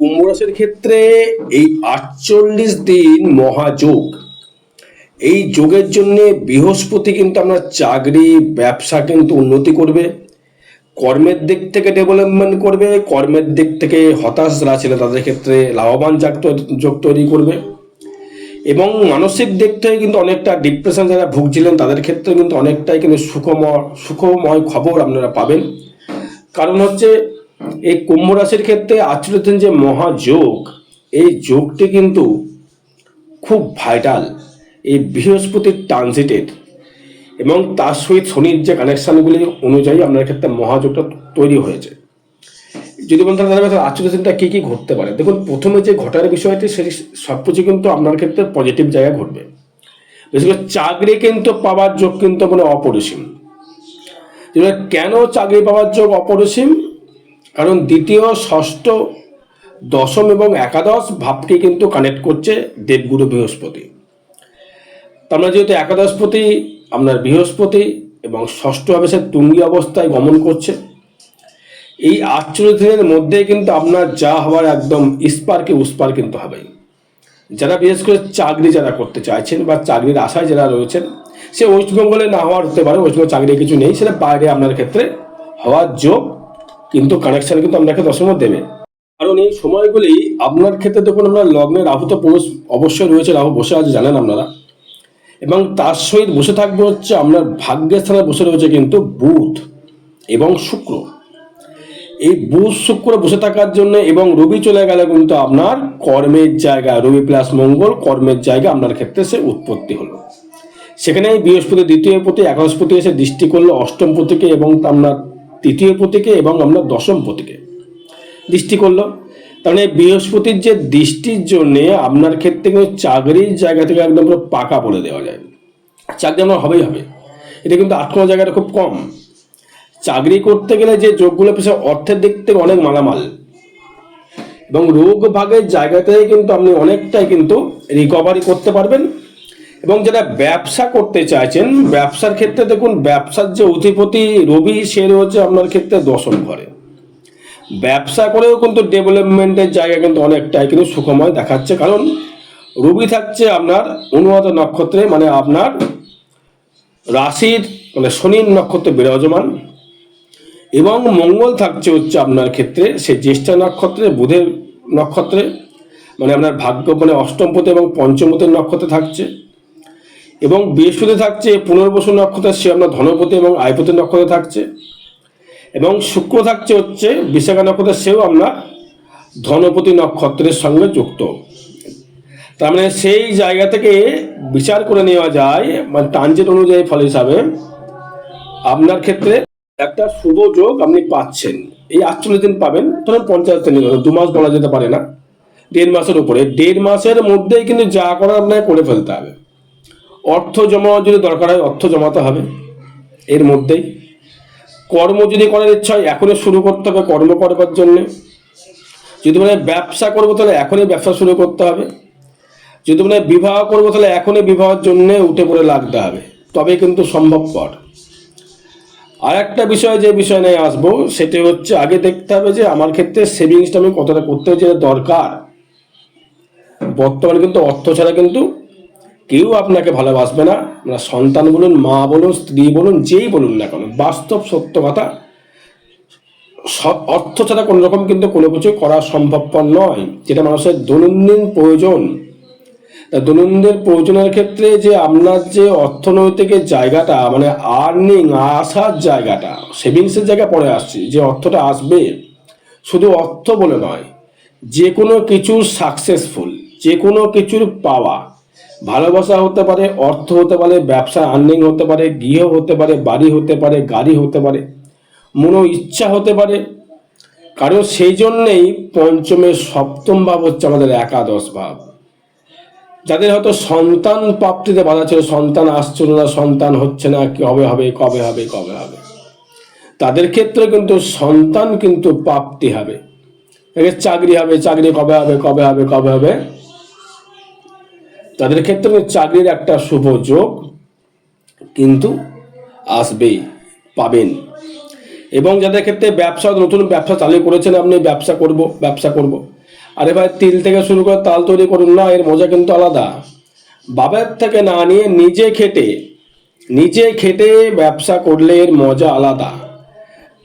কুম্ভ রাশির ক্ষেত্রে এই আটচল্লিশ দিন মহাযোগ। এই যোগের জন্য বৃহস্পতি কিন্তু আপনার চাকরি, ব্যবসা কিন্তু উন্নতি করবে। কর্মের দিক থেকে ডেভেলপমেন্ট করবে, কর্মের দিক থেকে হতাশ যারা ছিল তাদের ক্ষেত্রে লাভবান যোগ তৈরি করবে। এবং মানসিক দিক থেকে কিন্তু অনেকটা ডিপ্রেশন যারা ভুগছিলেন তাদের ক্ষেত্রে কিন্তু অনেকটাই কিন্তু সুখময় সুখময় খবর আপনারা পাবেন। কারণ হচ্ছে এই কুম্ভ রাশির ক্ষেত্রে আচরিত যে মহাযোগ, এই যোগটি কিন্তু খুব ভাইটাল এই বৃহস্পতির ট্রানজিটের এবং তার সহিত শনির যে কানেকশানগুলি অনুযায়ী আপনার ক্ষেত্রে মহাযোগটা তৈরি হয়েছে। যদি বলতে তাহলে কী কী ঘটতে পারে? দেখুন, প্রথমে যে ঘটার বিষয়টি, সেটি সব কিছু কিন্তু আপনার ক্ষেত্রে পজিটিভ জায়গায় ঘটবে। বিশেষ করে চাকরি কিন্তু পাওয়ার যোগ কিন্তু মানে অপরিসীম। কেন চাকরি পাওয়ার যোগ অপরিসীম? কারণ দ্বিতীয়, ষষ্ঠ, দশম এবং একাদশ ভাবকে কিন্তু কানেক্ট করছে দেবগুরু বৃহস্পতি। তার মানে যেহেতু একাদশপতি, আপনার বৃহস্পতি এবং ষষ্ঠভাবে সে তুঙ্গি অবস্থায় গমন করছে। এই আটচল্লিশ দিনের মধ্যে কিন্তু আপনার যা হওয়ার একদম ইস্পারকে উস্পার কিন্তু হবেই। যারা বিশেষ করে চাকরি যারা করতে চাইছেন বা চাকরির আশায় যারা রয়েছেন, সে ওয়েস্টবেঙ্গলে না হওয়ার হতে পারে ওয়েস্টবেঙ্গল চাকরি কিছু নেই, সেটা বাইরে আপনার ক্ষেত্রে হওয়ার যোগ কিন্তু কানেকশন কিন্তু আপনাকে দশম দেবে। কারণ এই সময়গুলি আপনার ক্ষেত্রে দেখুন আপনার লগ্নে রাহু তো পুরুষ- অবশ্যই রয়েছে, রাহু বসে আছে, জানেন আপনারা। এবং তার সহিত বসে থাকবে হচ্ছে আপনার ভাগ্যের স্থানে বসে রয়েছে কিন্তু বুধ এবং শুক্র। এই বুধ, শুক্র বসে থাকার জন্য এবং রবি চলে গেলে কিন্তু আপনার কর্মের জায়গা, রবি প্লাস মঙ্গল, কর্মের জায়গা আপনার ক্ষেত্রে সে উৎপত্তি হলো। সেখানে বৃহস্পতি, দ্বিতীয় পতি একাদশপতি এসে দৃষ্টি করল, অষ্টম পতিকে এবং আপনার তৃতীয় পতিকে এবং আমরা দশম পতিকে দৃষ্টি করল। মানে বৃহস্পতির যে দৃষ্টির জন্যে আপনার ক্ষেত্রে কিন্তু চাকরির জায়গা থেকে একদম পুরো পাকা বলে দেওয়া যায়। চাকরি আমার হবেই হবে। এটা কিন্তু আটকানো জায়গাটা খুব কম। চাকরি করতে গেলে যে যোগগুলো পেছে অর্থের দিক থেকে অনেক মালামাল। এবং রোগ ভাগের জায়গাতে কিন্তু আপনি অনেকটাই কিন্তু রিকভারি করতে পারবেন। এবং যারা ব্যবসা করতে চাইছেন, ব্যবসার ক্ষেত্রে দেখুন, ব্যবসার যে অধিপতি রবি, সে রয়েছে আপনার ক্ষেত্রে দশম ঘরে। ব্যবসা করেও কিন্তু ডেভেলপমেন্টের জায়গা কিন্তু অনেকটাই কিন্তু সুখময় দেখাচ্ছে। কারণ রবি থাকছে আপনার অনুগত নক্ষত্রে মানে আপনার রাশির মানে শনির নক্ষত্রে বিরাজমান এবং মঙ্গল থাকছে হচ্ছে আপনার ক্ষেত্রে, সে জ্যেষ্ঠা নক্ষত্রে, বুধের নক্ষত্রে মানে আপনার ভাগ্য মানে অষ্টমপতি এবং পঞ্চমতের নক্ষত্রে থাকছে। এবং বৃহস্পতি থাকছে, পুনর্বসু নক্ষত্রে সে আপনার ধনপতি এবং আয়পতি নক্ষত্রে থাকছে। এবং শুক্র থাকছে হচ্ছে বিশাখা নক্ষত্রে, সেও আপনার ধনপতি নক্ষত্রের সঙ্গে যুক্ত। তার মানে সেই জায়গা থেকে বিচার করে নেওয়া যায় মানে ট্রানজিট অনুযায়ী ফল হিসাবে আপনার ক্ষেত্রে একটা শুভ যোগ আপনি পাচ্ছেন। এই আটচল্লিশ দিন পাবেন, ধরুন পঞ্চাশ দিন, দু মাস বলা যেতে পারে না, দেড় মাসের উপরে। দেড় মাসের মধ্যেই কিন্তু যা করার আপনাকে করে ফেলতে হবে। অর্থ জমা যদি দরকার হয়, অর্থ জমাতে হবে। এর মধ্যেই কর্ম যদি করার ইচ্ছা হয়, এখনই শুরু করতে হবে কর্ম করবার জন্যে। যদি মানে ব্যবসা করব তাহলে এখনই ব্যবসা শুরু করতে হবে। যদি মানে বিবাহ করব তাহলে এখনই বিবাহের জন্য উঠে পড়ে লাগতে হবে। তবে কিন্তু সম্ভবপর। আর একটা বিষয়, যে বিষয় নিয়ে আসব, সেটা হচ্ছে আগে দেখতে হবে যে আমার ক্ষেত্রে সেভিংসটা আমি কতটা করতে হচ্ছে দরকার। বর্তমানে কিন্তু অর্থ ছাড়া কিন্তু কেউ আপনাকে ভালোবাসবে না। আপনার সন্তান বলুন, মা বলুন, স্ত্রী বলুন, যেই বলুন না কেন, বাস্তব সত্য কথা অর্থ ছাড়া কোনো রকম কিন্তু কোনো কিছু করা সম্ভবপর নয়। যেটা মানুষের দৈনন্দিন প্রয়োজন। তা দৈনন্দিন প্রয়োজনের ক্ষেত্রে যে আপনার যে অর্থনৈতিক জায়গাটা মানে আর্নিং আসার জায়গাটা সেভিংসের জায়গা পরে আসছে, যে অর্থটা আসবে, শুধু অর্থ বলে নয়, যে কোনো কিছুর সাকসেসফুল যে কোনো কিছুর পাওয়া ভালোবাসা হতে পারে, অর্থ হতে পারে, ব্যবসা আর্নিং হতে পারে, গৃহ হতে পারে, বাড়ি হতে পারে, গাড়ি হতে পারে মনো ইচ্ছা হতে পারে। কারণ সেই জন্যেই পঞ্চমের সপ্তম ভাব হচ্ছে আমাদের একাদশ ভাব। যাদের হয়তো সন্তান প্রাপ্তিতে বাধা ছিল, সন্তান আসছিল না, সন্তান হচ্ছে না কবে হবে কবে হবে কবে হবে? তাদের ক্ষেত্রে কিন্তু সন্তান কিন্তু প্রাপ্তি হবে। চাকরি হবে, চাকরি কবে হবে কবে হবে কবে হবে? তাদের ক্ষেত্রে চাকরির একটা শুভ যোগ কিন্তু আসবেই পাবেন। এবং যাদের ক্ষেত্রে ব্যবসা, নতুন ব্যবসা চালু করেছেন আপনি, ব্যবসা করব ব্যবসা করব। আরে ভাই, তিল থেকে শুরু করে তাল তৈরি করুন না, এর মজা কিন্তু আলাদা। বাবার থেকে না নিয়ে নিজে খেটে নিজে খেটে ব্যবসা করলে এর মজা আলাদা।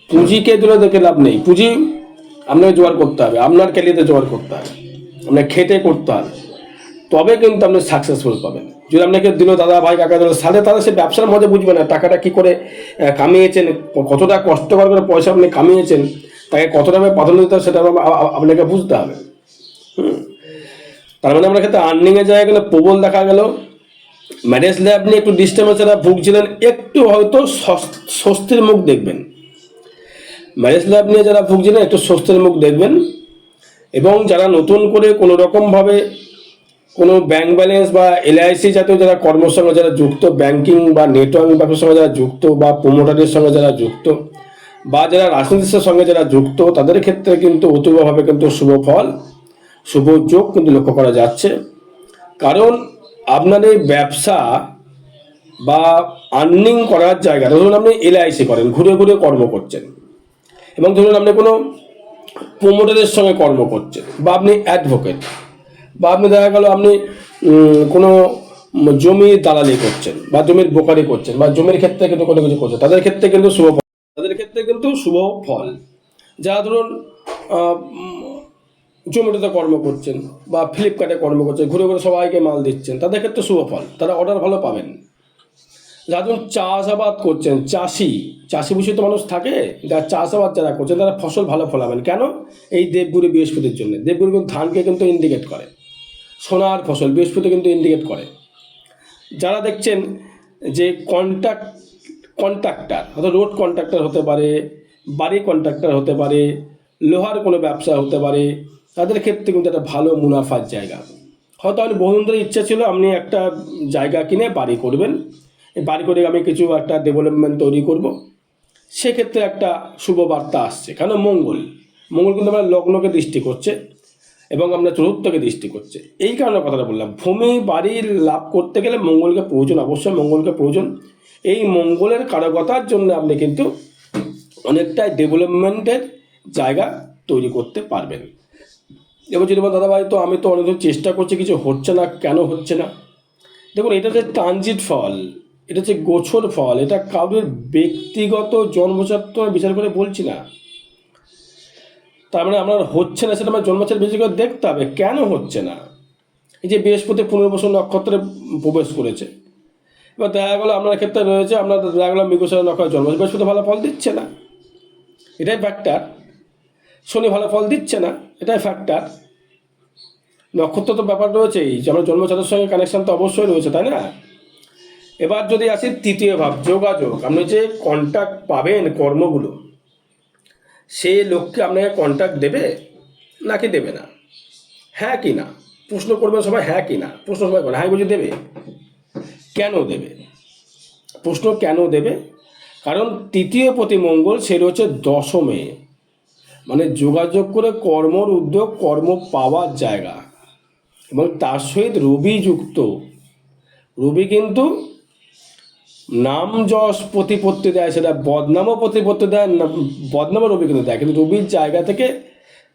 পুঁজিকে দিলে দেখে লাভ নেই। পুঁজি আপনাকে জোগাড় করতে হবে, আপনার ক্যালিতে জোগাড় করতে হবে, আপনাকে খেটে করতে হবে। তবে কিন্তু আপনি সাকসেসফুল পাবেন। যদি আপনাকে দিল দাদা, ভাই, কাকা দিল সাথে, তাহলে সে ব্যবসার মধ্যে বুঝবে না টাকাটা কী করে কামিয়েছেন, কতটা কষ্টকর করে পয়সা আপনি কামিয়েছেন, তাকে কতটা প্রাধান্য দিতে হবে সেটা আপ- আপ- আপনাকে বুঝতে হবে। হুম। তার মানে আপনার ক্ষেত্রে আর্নিংয়ে জায়গা গেলে প্রবল দেখা গেল। ম্যারেজ লাইফ আপনি একটু ডিস্টার্বেন্স ভুগছিলেন, একটু হয়তো স্বস্তির মুখ দেখবেন। ম্যারেজ লাইফ নিয়ে যারা ভুগছিলেন, একটু স্বস্তির মুখ দেখবেন। এবং যারা নতুন করে কোনো রকমভাবে কোনো ব্যাংক ব্যালেন্স বা এলআইসি জাতীয় যারা কর্মের সঙ্গে যারা যুক্ত ব্যাংকিং বা নেটওয়ার্কিং ব্যবসার সঙ্গে যারা যুক্ত বা প্রোমোটারের সঙ্গে যারা যুক্ত বা যারা রাজনীতির সঙ্গে যারা যুক্ত, তাদের ক্ষেত্রে কিন্তু অতুলভাবে কিন্তু শুভ ফল, শুভ যোগ কিন্তু লক্ষ্য করা যাচ্ছে। কারণ আপনার এই ব্যবসা বা আর্নিং করার জায়গা, ধরুন আপনি এলআইসি করেন, ঘুরে ঘুরে কর্ম করছেন এবং ধরুন আপনি কোনো প্রোমোটারের সঙ্গে কর্ম করছেন বা আপনি অ্যাডভোকেট বা আপনি দেখা গেল আপনি কোনো জমির দালালি করছেন বা জমির বোকারি করছেন বা জমির ক্ষেত্রে কিন্তু কোনো কিছু করছেন তাদের ক্ষেত্রে কিন্তু শুভ ফল তাদের ক্ষেত্রে কিন্তু শুভ ফল যারা ধরুন জোম্যাটোতে কর্ম করছেন বা ফ্লিপকার্টে কর্ম করছেন ঘুরে ঘুরে সবাইকে মাল দিচ্ছেন তাদের ক্ষেত্রে শুভ ফল তারা অর্ডার ভালো পাবেন যারা ধরুন চাষাবাদ করছেন চাষি চাষি বিষয় তো মানুষ থাকে যারা চাষাবাদ যারা করছেন তারা ফসল ভালো ফলাবেন কেন এই দেবগুরু বৃহস্পতির জন্য। দেবগুরু কিন্তু ধানকে কিন্তু ইন্ডিকেট করে। সোনার ফসল, বৃহস্পতি কিন্তু ইন্ডিকেট করে। যারা দেখছেন যে কন্ট্রাক্ট কন্ট্রাক্টর অর্থাৎ রোড কন্ট্রাক্টর হতে পারে, বাড়ি কন্ট্রাক্টর হতে পারে, লোহার কোনো ব্যবসা হতে পারে, তাদের ক্ষেত্রে কিন্তু একটা ভালো মুনাফার জায়গা। হয়তো আপনি বহুদিন ধরে ইচ্ছা ছিল, আপনি একটা জায়গা কিনে বাড়ি করবেন। বাড়ি করে আমি কিছু একটা ডেভেলপমেন্ট তৈরি করব। সেক্ষেত্রে একটা শুভ বার্তা আসছে কেন মঙ্গল। মঙ্গল কিন্তু আমরা লগ্নকে দৃষ্টি করছে। এবং আমরা চতুর্থকে দৃষ্টি করছে। এই কারণে কথাটা বললাম। ভূমি বাড়ি লাভ করতে গেলে মঙ্গলকে প্রয়োজন অবশ্যই মঙ্গলকে প্রয়োজন। এই মঙ্গলের কারকতার জন্য আপনি কিন্তু অনেকটাই ডেভেলপমেন্টের জায়গা তৈরি করতে পারবেন। এবার যদি বলেন, দাদা ভাই তো আমি তো অনেকদিন চেষ্টা করছি কিছু হচ্ছে না কেন হচ্ছে না? দেখুন এটা যে ট্রানজিট ফল এটা হচ্ছে গোছর ফল এটা কারোর ব্যক্তিগত জন্মচাত্র বিচার করে বলছি না। তার মানে আপনার হচ্ছে না, সেটা আমার জন্মচার বিচার করে দেখতে হবে। কেন হচ্ছে না? এই যে বৃহস্পতি পুনর্বসু নক্ষত্রে প্রবেশ করেছে। এবার দেখা গেলো আপনার ক্ষেত্রে রয়েছে, আপনার দেখা গেলো মৃগশালা নক্ষত্রে জন্ম বৃহস্পতি ভালো ফল দিচ্ছে না। এটাই ফ্যাক্টর শনি ভালো ফল দিচ্ছে না, এটাই ফ্যাক্টর নক্ষত্র তো ব্যাপার রয়েছেই, যে আমার জন্মচারের সঙ্গে কানেকশন তো অবশ্যই রয়েছে, তাই না? এবার যদি আসি তৃতীয় ভাব, যোগাযোগ। আপনি যে কন্ট্যাক্ট পাবেন কর্মগুলো সে লোককে আপনাকে কন্ট্যাক্ট দেবে? নাকি দেবে না? হ্যাঁ কি না? প্রশ্ন করবেন সবাই হ্যাঁ কি না? প্রশ্ন সবাই করে হ্যাঁ বুঝে দেবে। কেন দেবে? প্রশ্ন কেন দেবে? কারণ তৃতীয় প্রতি মঙ্গল সে রয়েছে দশমে। মানে যোগাযোগ করে কর্মর উদ্যোগ, কর্ম পাওয়ার জায়গা। এবং তার সহিত রবি যুক্ত। রবি কিন্তু নাম যশ প্রতিপত্তি দেয়, সেটা বদনামও প্রতিপত্তি দেয় বদনামও রবি কিন্তু দেয়। কিন্তু রবির জায়গা থেকে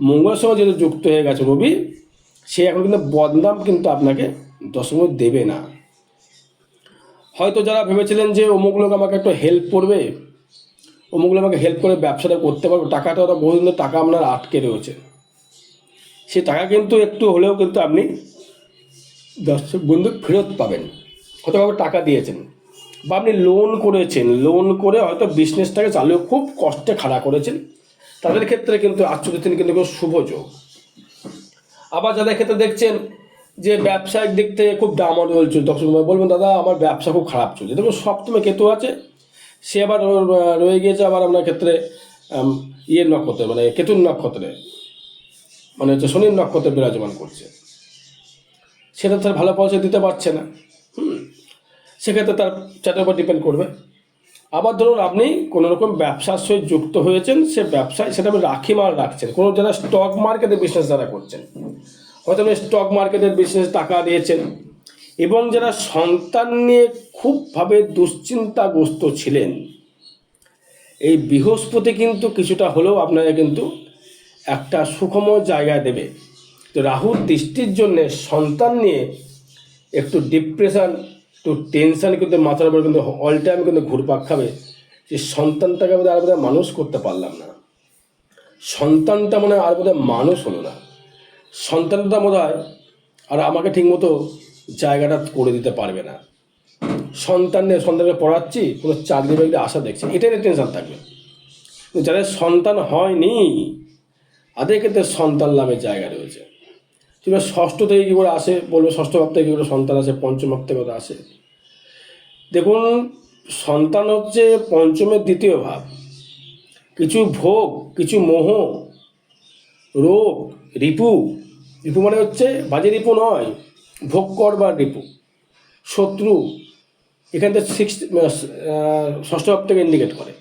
মঙ্গলের সঙ্গে যেহেতু যুক্ত হয়ে গেছে রবি, সে এখন কিন্তু বদনাম কিন্তু আপনাকে দশম দেবে না। হয়তো যারা ভেবেছিলেন যে অমুক লোক আমাকে একটু হেল্প করবে, অমুক লোক আমাকে হেল্প করে ব্যবসাটা করতে পারবে, টাকাটা ওরা বহুদিন টাকা আপনার আটকে রয়েছে। সে টাকা কিন্তু একটু হলেও কিন্তু আপনি দর্শক বন্ধু ফেরত পাবেন। হয়তো টাকা দিয়েছেন। বা আপনি লোন করেছেন লোন করে হয়তো বিজনেসটাকে চালু খুব কষ্টে খাড়া করেছেন, তাদের ক্ষেত্রে কিন্তু আশ্চর্য দিন কিন্তু শুভ যোগ। আবার যাদের ক্ষেত্রে দেখছেন যে ব্যবসায়িক দিক থেকে খুব ডামার চলছে, দর্শক বলবেন, দাদা, আমার ব্যবসা খুব খারাপ চলছে। দেখুন, সপ্তমে কেতু আছে, সে আবার রয়ে গিয়েছে আবার আপনার ক্ষেত্রে ইয়ের নক্ষত্রে মানে কেতুর নক্ষত্রে মানে হচ্ছে শনির নক্ষত্রে বিরাজমান করছে। সেটা তার ভালো পয়সা দিতে পারছে না। হুম সেক্ষেত্রে তার চাটের উপর ডিপেন্ড করবে। আবার ধরুন আপনি কোনো রকম ব্যবসার সহিত যুক্ত হয়েছেন, সে ব্যবসায় সেটা আপনি রাখি মাল রাখছেন। কোনো যারা স্টক মার্কেটের বিজনেস যারা করছেন, হয়তো আপনি স্টক মার্কেটের বিজনেস টাকা দিয়েছেন এবং যারা সন্তান নিয়ে খুবভাবে দুশ্চিন্তাগ্রস্ত ছিলেন, এই বৃহস্পতি কিন্তু কিছুটা হলেও আপনাকে কিন্তু একটা সুখময় জায়গায় দেবে। তো রাহুর দৃষ্টির জন্যে সন্তান নিয়ে একটু ডিপ্রেশন একটু টেনশন কিন্তু মাথার উপর কিন্তু অল টাইম কিন্তু ঘুরপাক খাবে। যে সন্তানটাকে বোধহয় আর বোধহয় মানুষ করতে পারলাম না। সন্তানটা মনে হয় আর বোধহয় মানুষ হলো না। সন্তানটা মনে হয় আর আমাকে ঠিকমতো জায়গাটা করে দিতে পারবে না। সন্তান নিয়ে সন্তানকে পড়াচ্ছি, কোনো চাকরি বাকরি আশা দেখছি এটাই টেনশন থাকবে। যাদের সন্তান হয়নি, তাদের ক্ষেত্রে সন্তান লাভের জায়গা রয়েছে। কিংবা ষষ্ঠ থেকে কী করে আসে বলবে, ষষ্ঠ ভাব থেকে কী করে সন্তান আসে, পঞ্চম ভাব থেকে আসে। দেখুন, সন্তান হচ্ছে পঞ্চমের দ্বিতীয় ভাব। কিছু ভোগ, কিছু মোহ, রোগ, রিপু। রিপু মানে হচ্ছে বাজে রিপু নয় ভোগ করবার রিপু। শত্রু, এখান থেকে সিক্স ষষ্ঠ ভাব থেকে ইন্ডিকেট করে।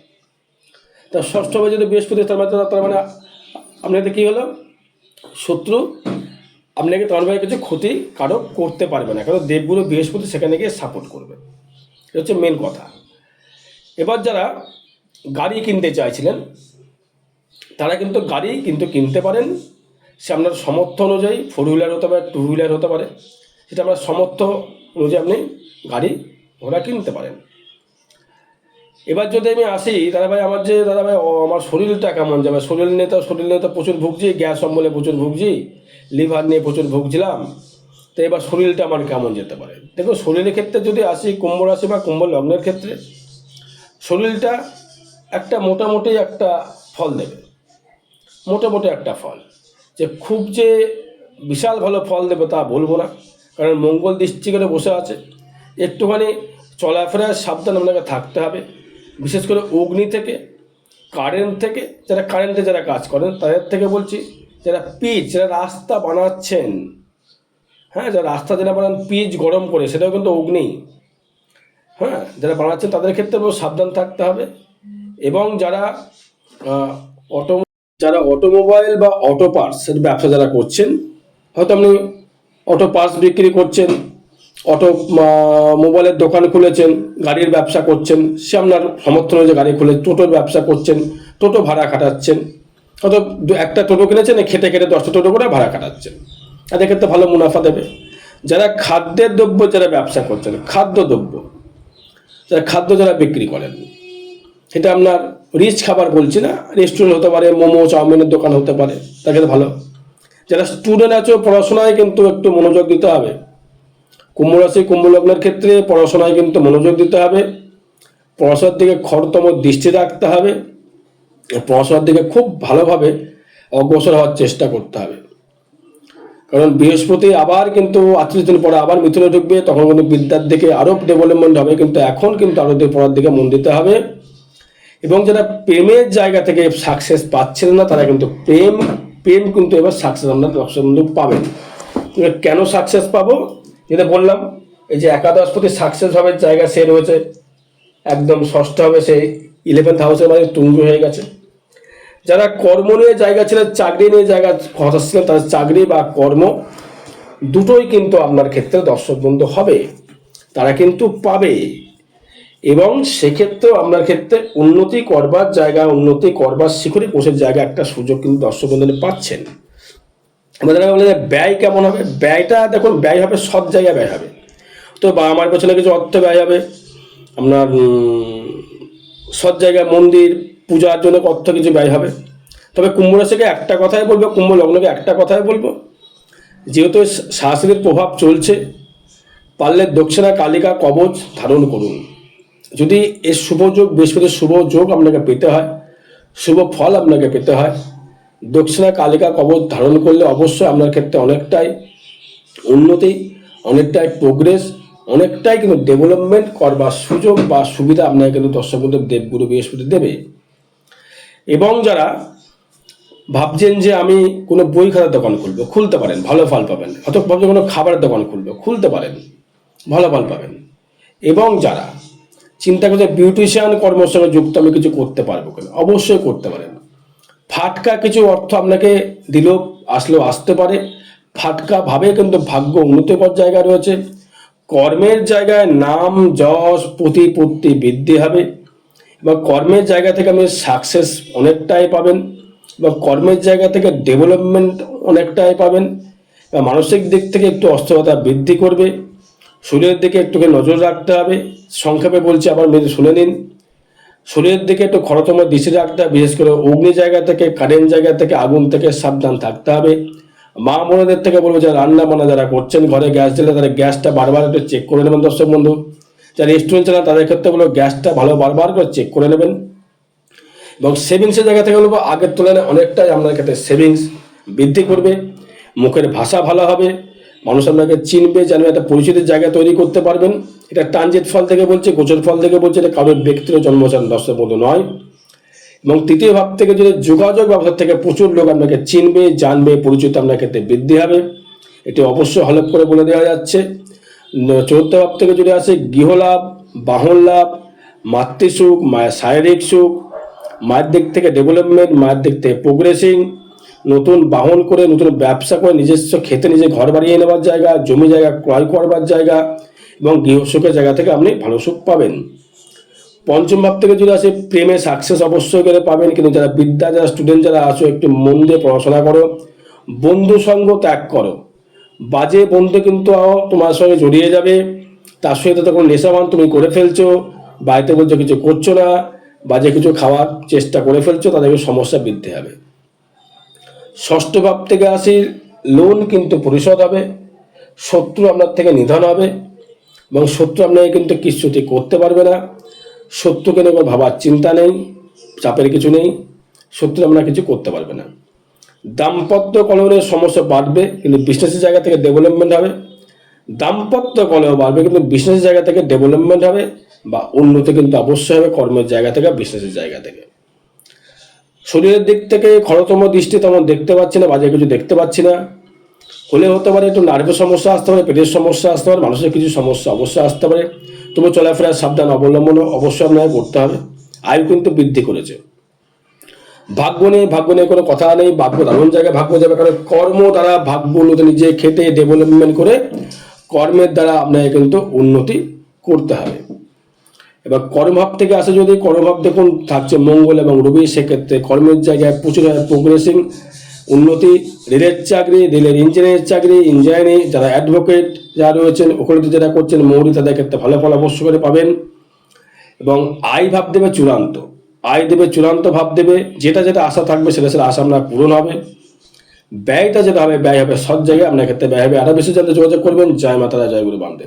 তা ষষ্ঠ ভাবে যদি বৃহস্পতি, তার মানে তার মানে আপনাদের কী হলো? শত্রু আপনাকে ভাই কিছু ক্ষতি কারও করতে পারবে না, কারণ দেবগুলো বৃহস্পতি সেখানে গিয়ে সাপোর্ট করবে। এটা হচ্ছে মেন কথা। এবার যারা গাড়ি কিনতে চাইছিলেন, তারা কিন্তু গাড়ি কিন্তু কিনতে পারেন। সে আপনার সমর্থ অনুযায়ী ফোর হুইলার হতে পারে টু হুইলার হতে পারে। সেটা আপনার সমর্থ অনুযায়ী আপনি গাড়ি ঘোড়া কিনতে পারেন। এবার যদি আমি আসি, দাদা ভাই, আমার যে দাদা ভাই আমার শরীরটা কেমন যাবে? শরীর নিয়ে তো, শরীর নিয়ে তো প্রচুর ভুগছি, গ্যাস অম্বলে প্রচুর ভুগছি। লিভার নিয়ে প্রচুর ভুগছিলাম, তো এবার শরীরটা আমার কেমন যেতে পারে? দেখুন শরীরের ক্ষেত্রে যদি আসি, কুম্ভ রাশি বা কুম্ভ লগ্নের ক্ষেত্রে, শরীরটা একটা মোটামুটি একটা ফল দেবে। মোটামুটি একটা ফল। যে খুব যে বিশাল ভালো ফল দেবে তা বলব না, কারণ মঙ্গল দৃষ্টি করে বসে আছে। একটুখানি চলাফেরায় সাবধান আপনাকে থাকতে হবে। বিশেষ করে অগ্নি থেকে কারেন্ট থেকে, যারা কারেন্টে যারা কাজ করেন, তাদের থেকে বলছি যারা পিচ, যারা রাস্তা বানাচ্ছেন হ্যাঁ যারা রাস্তা যারা বানান, পিচ গরম করে, সেটাও কিন্তু অগ্নি। হ্যাঁ যারা বানাচ্ছেন, তাদের ক্ষেত্রে বড় সাবধান থাকতে হবে। এবং যারা অটো, যারা অটোমোবাইল বা অটো পার্টসের ব্যবসা যারা করছেন, হয়তো আপনি অটো পার্টস বিক্রি করছেন, অটো মোবাইলের দোকান খুলেছেন, গাড়ির ব্যবসা করছেন, সে আপনার সমর্থন যে গাড়ি খুলে টোটোর ব্যবসা করছেন, টোটো ভাড়া খাটাচ্ছেন দু- একটা টোটো কিনেছেন খেটে খেটে দশটা টোটো করে ভাড়া খাটাচ্ছেন তাদের ক্ষেত্রে ভালো মুনাফা দেবে। যারা খাদ্যের দ্রব্য যারা ব্যবসা করছেন, খাদ্য দ্রব্য, যারা খাদ্য যারা বিক্রি করেন সেটা আপনার রিচ খাবার বলছি না রেস্টুরেন্ট হতে পারে, মোমো, চাউমিনের দোকান হতে পারে তাকে ভালো। যারা স্টুডেন্ট আছো, পড়াশোনায় কিন্তু একটু মনোযোগ দিতে হবে। কুম্ভ রাশি, কুম্ভ লগ্নের ক্ষেত্রে পড়াশোনায় কিন্তু মনোযোগ দিতে হবে। পড়াশোনার দিকে খরতম দৃষ্টি রাখতে হবে। পড়াশোনার দিকে খুব ভালোভাবে অগ্রসর হওয়ার চেষ্টা করতে হবে। কারণ বৃহস্পতি আবার কিন্তু আত্মীয় দিন পরে আবার মিথুনে ঢুকবে, তখন কিন্তু বিদ্যার দিকে আরও ডেভেলপমেন্ট হবে, কিন্তু এখন কিন্তু আরও পড়ার দিকে মন দিতে হবে। এবং যারা প্রেমের জায়গা থেকে সাকসেস পাচ্ছেন না, তারা কিন্তু প্রেম প্রেম কিন্তু এবার সাকসেস আমরা বন্ধু পাবেন। কেন সাকসেস পাবো? যেটা বললাম, এই যে একাদশ একাদশপতি সাকসেস হবে জায়গা সে রয়েছে, একদম ষষ্ঠ হবে সেই ইলেভেন্থ হাউসের মাঝে তুঙ্গ হয়ে গেছে। যারা কর্ম নিয়ে জায়গা ছিলেন, চাকরি নিয়ে জায়গা কথা ছিলেন, তাদের চাকরি বা কর্ম দুটোই কিন্তু আপনার ক্ষেত্রে দর্শক বন্ধু হবে। তারা কিন্তু পাবে। এবং সেক্ষেত্রেও আপনার ক্ষেত্রে উন্নতি করবার জায়গা, উন্নতি করবার শিখরে বসের জায়গা একটা সুযোগ কিন্তু দর্শক বন্ধু পাচ্ছেন। আমাদের বলে যে ব্যয় কেমন হবে? ব্যয়টা দেখুন, ব্যয় হবে, সব জায়গায় ব্যয় হবে। তো বা আমার পেছনে কিছু অর্থ ব্যয় হবে। আপনার সব জায়গায় মন্দির পূজার জন্য অর্থ কিছু ব্যয় হবে? তবে কুম্ভ রাশিকে একটা কথাই বলব, কুম্ভ লগ্নকে একটা কথাই বলব। যেহেতু শাস্ত্রের প্রভাব চলছে, পারলে দক্ষিণা, কালিকা, কবচ ধারণ করুন। যদি এর শুভ যোগ, বৃহস্পতির শুভ যোগ আপনাকে পেতে হয়, শুভ ফল আপনাকে পেতে হয়, দক্ষিণা, কালিকা, কবচ ধারণ করলে অবশ্যই আপনার ক্ষেত্রে অনেকটাই উন্নতি, অনেকটাই প্রোগ্রেস অনেকটাই কিন্তু ডেভেলপমেন্ট করবার সুযোগ বা সুবিধা আপনাকে কিন্তু দর্শক দেবগুরু বৃহস্পতি দেবে। এবং যারা ভাবছেন যে আমি কোনো বই খাতার দোকান খুলবো, খুলতে পারেন, ভালো ফল পাবেন, অথবা ভাবছেন কোনো খাবারের দোকান খুলবো, খুলতে পারেন, ভালো ফল পাবেন। এবং যারা চিন্তা করছে বিউটিশিয়ান কর্মের সঙ্গে যুক্ত, আমি কিছু করতে পারব কিনা? অবশ্যই করতে পারেন। ফাটকা কিছু অর্থ আপনাকে দিলেও আসলেও আসতে পারে। ফাটকা ভাবে কিন্তু ভাগ্য উন্নতিকর জায়গা রয়েছে। কর্মের জায়গায় নাম, যশ, প্রতিপত্তি বৃদ্ধি হবে। বা কর্মের জায়গা থেকে আপনি সাকসেস অনেকটাই পাবেন, বা কর্মের জায়গা থেকে ডেভেলপমেন্ট অনেকটাই পাবেন, বা মানসিক দিক থেকে একটু অস্থিরতা বৃদ্ধি করবে, শরীরের দিকে একটুখানি নজর রাখতে হবে, সংক্ষেপে বলছি আবার মেরে শুনে নিন, শরীরের দিকে একটু খরতম দৃষ্টি রাখতে হবে, বিশেষ করে অগ্নি জায়গা থেকে, কারেন্ট জায়গা থেকে আগুন থেকে সাবধান থাকতে হবে, মা বোনদের থেকে বলব যারা রান্না বান্না যারা করছেন, ঘরে গ্যাস দিলে তাদের গ্যাসটা বারবার একটু চেক করে নেবেন দর্শক বন্ধু। যারা রেস্টুরেন্ট চালান তাদের ক্ষেত্রে বলব গ্যাসটা ভালো বারবার করে চেক করে নেবেন। এবং সেভিংসের জায়গা থেকে বলব, আগের তুলনায় অনেকটাই আপনার ক্ষেত্রে সেভিংস বৃদ্ধি করবে, মুখের ভাষা ভালো হবে, মানুষ আপনাকে চিনবে জানবে একটা পরিচিতির জায়গা তৈরি করতে পারবেন। এটা ট্রানজিট ফল থেকে বলছে, গোচর ফল থেকে বলছে, এটা কারোর ব্যক্তির জন্মচান দশের মতো নয়। এবং তৃতীয় ভাব থেকে যদি যোগাযোগ ব্যবস্থা থেকে প্রচুর লোক আপনাকে চিনবে, জানবে, পরিচিত আপনার ক্ষেত্রে বৃদ্ধি হবে। এটি অবশ্যই হলপ করে বলে দেওয়া যাচ্ছে। চতুর্থ ভাব থেকে যদি আসে গৃহলাভ, বাহন লাভ মাতৃসুখ মায়ের শারীরিক সুখ, মায়ের দিক থেকে ডেভেলপমেন্ট মায়ের দিক থেকে প্রোগ্রেসিং নতুন বাহন করে, নতুন ব্যবসা করে, নিজস্ব খেতে নিজে ঘর বাড়িয়ে নেওয়ার জায়গা, জমি জায়গা, ক্রয় করবার জায়গা এবং গৃহসুখের জায়গা থেকে আপনি ভালো সুখ পাবেন। পঞ্চম ভাব থেকে যদি আসে প্রেমে সাকসেস অবশ্যই করে পাবেন, কিন্তু যারা বিদ্যা যারা স্টুডেন্ট যারা আছো, একটু মন দিয়ে পড়াশোনা করো বন্ধু সঙ্গ ত্যাগ করো। বাজে বন্ধু কিন্তু তোমার সঙ্গে জড়িয়ে যাবে। তার সঙ্গে তখন নেশাবান তুমি করে ফেলছো, বাড়িতে বলছো কিছু করছ না, বাজে কিছু খাওয়ার চেষ্টা করে ফেলছো, তাদেরকে সমস্যা বৃদ্ধি হবে। ষষ্ঠ ভাব থেকে আসি, লোন কিন্তু পরিশোধ হবে, শত্রু আপনার থেকে নিধন হবে, এবং শত্রু আপনাকে কিন্তু কিছুতে করতে পারবে না। শত্রুকে নিয়ে ভাবার চিন্তা নেই, চাপের কিছু নেই, শত্রু আপনার কিছু করতে পারবে না। দাম্পত্য কলহের সমস্যা বাড়বে, কিন্তু বিজনেসের জায়গা থেকে ডেভেলপমেন্ট হবে। দাম্পত্য কলহ বাড়বে, কিন্তু বিজনেসের জায়গা থেকে ডেভেলপমেন্ট হবে বা উন্নতি কিন্তু অবশ্যই হবে কর্মের জায়গা থেকে বিজনেসের জায়গা থেকে। শরীরের দিক থেকে খরতম দৃষ্টি তেমন দেখতে পাচ্ছি না, বাজে কিছু দেখতে পাচ্ছি না। হলে হতে পারে একটু নার্ভের সমস্যা আসতে পারে, পেটের সমস্যা আসতে পারে মানুষের কিছু সমস্যা অবশ্যই আসতে পারে। তবু চলাফেরার সাবধান, অবলম্বন অবশ্যই আপনাকে করতে হবে। আয়ু কিন্তু বৃদ্ধি করেছে। ভাগ্য নেই ভাগ্য নেই, কোনো কথা নেই, ভাগ্য দারুণ জায়গায় ভাগ্য যাবে, কারণ কর্ম দ্বারা ভাগ্য উন্নতি নিজে খেটে ডেভেলপমেন্ট করে কর্মের দ্বারা আপনাকে কিন্তু উন্নতি করতে হবে। এবার কর্মভাব থেকে আসে যদি, কর্মভাব দেখুন, থাকছে মঙ্গল এবং রবি, সেক্ষেত্রে কর্মের জায়গায় প্রচুর প্রোগ্রেসিং উন্নতি রেলের চাকরি রেলের ইঞ্জিনিয়ারের চাকরি ইঞ্জিনিয়ারিং যারা অ্যাডভোকেট যারা রয়েছেন, ওখানে যারা করছেন, মৌরি তাদের ক্ষেত্রে ভালো ফল অবশ্য করে পাবেন। এবং আয় ভাব দেবে চূড়ান্ত। আয় দেবে, চূড়ান্ত ভাব দেবে, যেটা যেটা আশা থাকবে সেটা সেটা আশা আপনার পূরণ হবে। ব্যয়টা যেটা হবে, ব্যয় হবে সব জায়গায়, আপনার ক্ষেত্রে ব্যয় হবে। আরও বেশি জানতে যোগাযোগ করবেন। জয় মাতারা, জয় গুরু বান্ধব